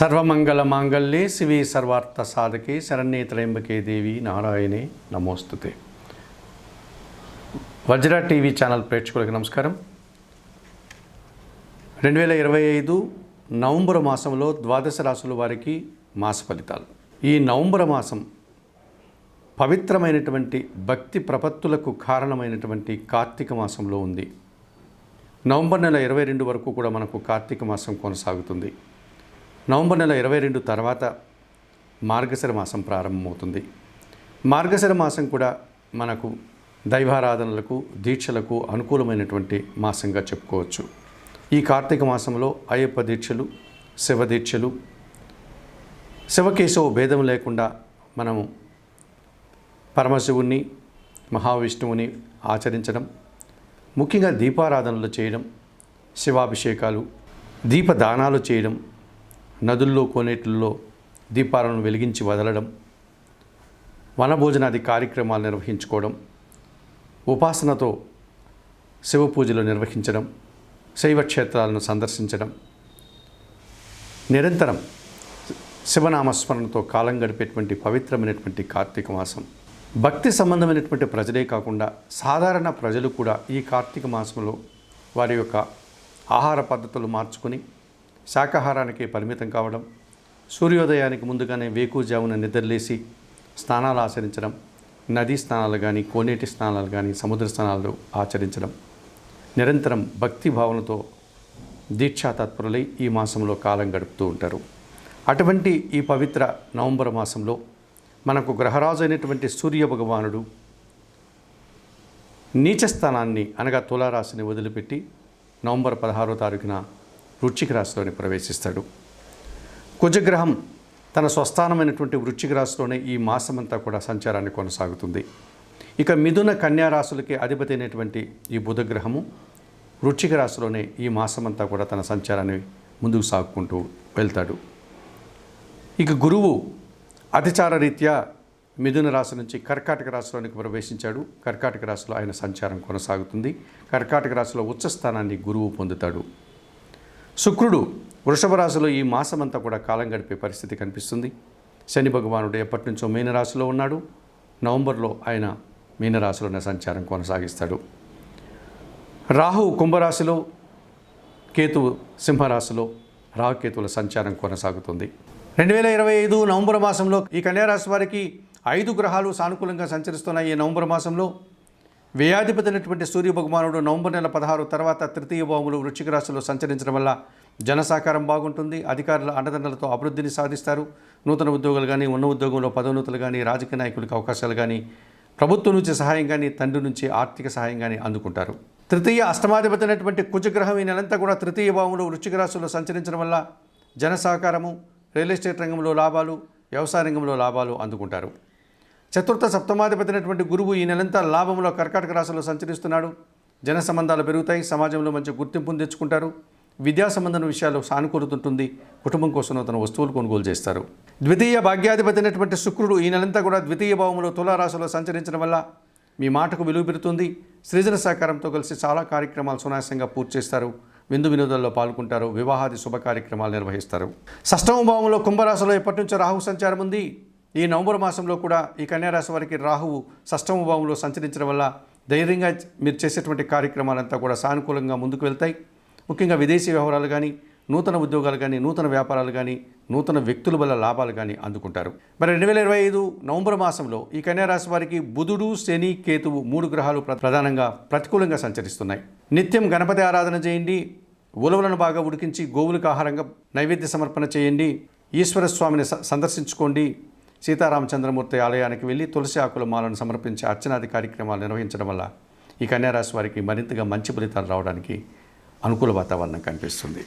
సర్వమంగళ మాంగళ్యే శివి సర్వార్థ సాధకే శరణ్యే త్రయంబకే దేవి నారాయణే నమోస్తుతే. వజ్ర TV channel ప్రేక్షకులకు నమస్కారం. రెండు వేల ఇరవై ఐదు నవంబర్ మాసంలో ద్వాదశ రాసుల వారికి మాస ఫలితాలు. ఈ నవంబర్ మాసం పవిత్రమైనటువంటి భక్తి ప్రపత్తులకు కారణమైనటువంటి కార్తీక మాసంలో ఉంది. నవంబర్ నెల ఇరవై రెండు వరకు కూడా మనకు కార్తీక మాసం కొనసాగుతుంది. నవంబర్ నెల ఇరవై రెండు తర్వాత మార్గశిర మాసం ప్రారంభమవుతుంది. మార్గశిర మాసం కూడా మనకు దైవారాధనలకు దీక్షలకు అనుకూలమైనటువంటి మాసంగా చెప్పుకోవచ్చు. ఈ కార్తీక మాసంలో అయ్యప్ప దీక్షలు శివ దీక్షలు శివకేశవ భేదం లేకుండా మనము పరమశివుణ్ణి మహావిష్ణువుని ఆచరించడం ముఖ్యంగా దీపారాధనలు చేయడం శివాభిషేకాలు దీపదానాలు చేయడం నదుల్లో కోనేటిల్లో దీపాలను వెలిగించి వదలడం వనభోజనాది కార్యక్రమాలు నిర్వహించుకోవడం ఉపాసనతో శివ పూజలు నిర్వహించడం శైవ క్షేత్రాలను సందర్శించడం నిరంతరం శివనామస్మరణతో కాలం గడిపేటువంటి పవిత్రమైనటువంటి కార్తీక మాసం. భక్తి సంబంధమైనటువంటి ప్రజలే కాకుండా సాధారణ ప్రజలు కూడా ఈ కార్తీక మాసంలో వారి యొక్క ఆహార పద్ధతులు మార్చుకొని శాకాహారానికి పరిమితం కావడం సూర్యోదయానికి ముందుగానే వేకుజామున నిద్రలేసి స్నానాలు ఆచరించడం నదీ స్నానాలు కానీ కోనేటి స్నానాలు కానీ సముద్ర స్నానాలు ఆచరించడం నిరంతరం భక్తి భావనతో దీక్షా తత్పరులై ఈ మాసంలో కాలం గడుపుతూ ఉంటారు. అటువంటి ఈ పవిత్ర నవంబర్ మాసంలో మనకు గ్రహరాజు అయినటువంటి సూర్య భగవానుడు నీచ స్థానాన్ని అనగా తులారాశిని వదిలిపెట్టి నవంబర్ పదహారో తారీఖున వృశ్చిక రాశిలోని ప్రవేశిస్తాడు. కుజగ్రహం తన స్వస్థానమైనటువంటి వృశ్చిక రాశిలోనే ఈ మాసమంతా కూడా సంచారాన్ని కొనసాగుతుంది. ఇక మిథున కన్యా రాశులకి అధిపతి అయినటువంటి ఈ బుధగ్రహము వృశ్చిక రాశిలోనే ఈ మాసమంతా కూడా తన సంచారాన్ని ముందుకు సాగుకుంటూ వెళ్తాడు. ఇక గురువు అతిచార రీత్యా మిథున రాశి నుంచి కర్కాటక రాశిలోనికి ప్రవేశించాడు. కర్కాటక రాశిలో ఆయన సంచారం కొనసాగుతుంది. కర్కాటక రాశిలో ఉచ్చస్థానాన్ని గురువు పొందుతాడు. శుక్రుడు వృషభ రాశిలో ఈ మాసమంతా కూడా కాలం గడిపే పరిస్థితి కనిపిస్తుంది. శని భగవానుడు ఎప్పటి నుంచో మీనరాశిలో ఉన్నాడు. నవంబర్లో ఆయన మీనరాశిలోనే సంచారం కొనసాగిస్తాడు. రాహు కుంభరాశిలో కేతువు సింహరాశిలో రాహుకేతువుల సంచారం కొనసాగుతుంది. రెండు వేల ఇరవై ఐదు నవంబర్ మాసంలో ఈ కన్యారాశి వారికి ఐదు గ్రహాలు సానుకూలంగా సంచరిస్తున్న ఈ నవంబర్ మాసంలో వ్యయాధిపతినటువంటి సూర్య భగవానుడు నవంబర్ నెల పదహారు తర్వాత తృతీయ భావములు వృశ్చిక రాశిలో సంచరించడం వల్ల జనసాకారం బాగుంటుంది. అధికారుల అండదండలతో అభివృద్ధిని సాధిస్తారు. నూతన ఉద్యోగులు కానీ ఉన్న ఉద్యోగంలో పదోన్నతులు కానీ రాజకీయ నాయకులకు అవకాశాలు కానీ ప్రభుత్వం నుంచి సహాయం కానీ తండ్రి నుంచి ఆర్థిక సహాయం కానీ అందుకుంటారు. తృతీయ అష్టమాధిపతి అయినటువంటి కుజగ్రహం ఈ నెలంతా కూడా తృతీయ భావంలో వృశ్చిక రాశుల్లో సంచరించడం వల్ల జన సహకారము రియల్ ఎస్టేట్ రంగంలో లాభాలు వ్యవసాయ రంగంలో లాభాలు అందుకుంటారు. చతుర్థ సప్తమాధిపతినటువంటి గురువు ఈ నెలంతా లాభంలో కర్కాటక రాశిలో సంచరిస్తున్నాడు. జన సంబంధాలు పెరుగుతాయి సమాజంలో మంచి గుర్తింపును తెచ్చుకుంటారు. విద్యా సంబంధం విషయాలు సానుకూలత ఉంటుంది కుటుంబం కోసం తన వస్తువులు కొనుగోలు చేస్తారు. ద్వితీయ భాగ్యాధిపతి అయినటువంటి శుక్రుడు ఈ నెలంతా కూడా ద్వితీయ భావంలో తులారాశిలో సంచరించడం వల్ల మీ మాటకు విలువ పెరుగుతుంది. సృజన సహకారంతో కలిసి చాలా కార్యక్రమాలు సునాయాసంగా పూర్తి చేస్తారు. విందు వినోదాల్లో పాల్గొంటారు. వివాహాది శుభ కార్యక్రమాలు నిర్వహిస్తారు. షష్టమ భావంలో కుంభరాశిలో ఎప్పటి నుంచో రాహు సంచారం ఉంది. ఈ నవంబర్ మాసంలో కూడా ఈ కన్యారాశి వారికి రాహువు షష్టమ భావంలో సంచరించడం వల్ల ధైర్యంగా మీరు చేసేటువంటి కార్యక్రమాలంతా కూడా సానుకూలంగా ముందుకు వెళ్తాయి. ముఖ్యంగా విదేశీ వ్యవహారాలు కానీ నూతన ఉద్యోగాలు కానీ నూతన వ్యాపారాలు కానీ నూతన వ్యక్తుల వల్ల లాభాలు కానీ అందుకుంటారు. మరి రెండు వేల ఇరవై ఐదు నవంబర్ మాసంలో ఈ కన్యారాశి వారికి బుధుడు శని కేతువు మూడు గ్రహాలు ప్ర- ప్రధానంగా ప్రతికూలంగా సంచరిస్తున్నాయి. నిత్యం గణపతి ఆరాధన చేయండి ఉలవలను బాగా ఉడికించి గోవులకు ఆహారంగా నైవేద్య సమర్పణ చేయండి ఈశ్వర స్వామిని స- సందర్శించుకోండి సీతారామచంద్రమూర్తి ఆలయానికి వెళ్ళి తులసి ఆకుల మాలను సమర్పించి అర్చనాది కార్యక్రమాలు నిర్వహించడం వల్ల ఈ కన్యారాశి వారికి మరింతగా మంచి ఫలితాలు రావడానికి అనుకూల వాతావరణం కనిపిస్తుంది.